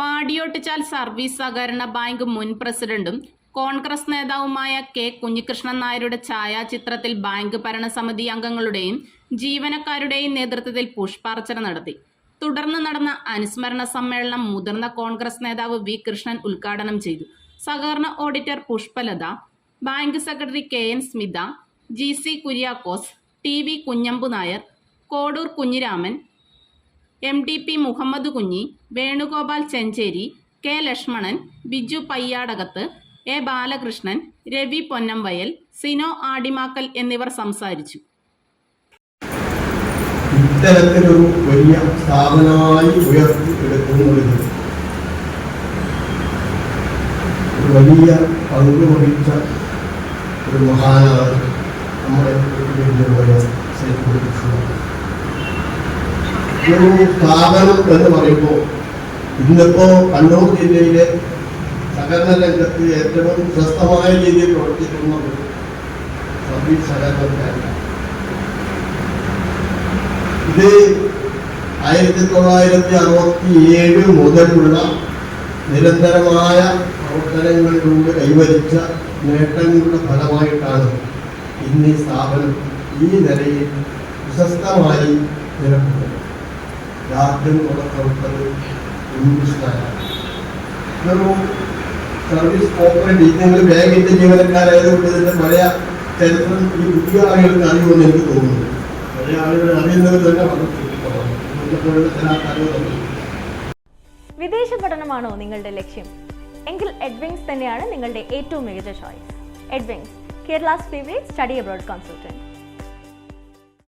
Padiyottuchal service സഹകരണ bank മുൻ പ്രസിഡന്റും കോൺഗ്രസ് നേതാവുമായ കെ കുഞ്ഞികൃഷ്ണൻ നായരുടെ ഛായാചിത്രത്തിൽ ബാങ്ക് ഭരണസമിതി അംഗങ്ങളുടെയും ജീവനക്കാരുടെയും നേതൃത്വത്തിൽ പുഷ്പാർച്ചന നടത്തി. തുടർന്ന് നടന്ന അനുസ്മരണ സമ്മേളനം മുതിർന്ന കോൺഗ്രസ് നേതാവ് വി കൃഷ്ണൻ ഉദ്ഘാടനം ചെയ്തു. സഹകരണ auditor Pushpalatha bank secretary K N Smitha G C Kuriakose T V Kunhambu Nair Kodoor Kunhiraman M D P Muhammad Kunhi Venugopal Chencheri K Lakshmanan Biju Payyadakath A Balakrishnan Ravi Ponnamvayal Sino Adimakkal എന്നിവർ സംസാരിച്ചു. ഇത്തരത്തിലൊരു വലിയ സ്ഥാപനമായി ഒരു വലിയ പങ്ക് വഹിച്ച ഒരു മഹാനാണ് നമ്മുടെ ഒരു സ്ഥാപനം എന്ന് പറയുമ്പോൾ ഇന്നിപ്പോ കണ്ണൂർ ജില്ലയിലെ സഹകരണ രംഗത്ത് ഏറ്റവും പ്രശസ്തമായ രീതിയിൽ പ്രവർത്തിക്കുന്നത് സർവീസ് സഹകരണ ബാങ്കാണ് ഇത് ആയിരത്തി തൊള്ളായിരത്തി അറുപത്തി ഏഴ് മുതലുള്ള നിരന്തരമായ പ്രവർത്തനങ്ങളിലൂടെ കൈവരിച്ച നേട്ടങ്ങളുടെ ഫലമായിട്ടാണ് ഇന്ന് ഈ സ്ഥാപനം ഈ നിലയിൽ പ്രശസ്തമായി നിലകൊള്ളുന്നത് തുടക്കമിട്ടത് ഇംഗ്ലീഷിലാണ് ഇതൊരു സർവീസ് കോപ്പറേറ്റീവ് നിങ്ങൾ ബാങ്കിന്റെ ജീവനക്കാരായതുകൊണ്ട് ഇതിന്റെ പഴയ ചരിത്രം ഈ പുതിയ ആളുകൾക്ക് അറിയുമെന്ന് എനിക്ക് തോന്നുന്നു. പഴയ ആളുകൾ അറിയുന്നവർ തന്നെ വിദേശ പഠനമാണോ നിങ്ങളുടെ ലക്ഷ്യം? എങ്കിൽ എഡ്വിങ്സ് തന്നെയാണ് നിങ്ങളുടെ ഏറ്റവും മികച്ച choice Edwings Kerala's favourite study abroad consultant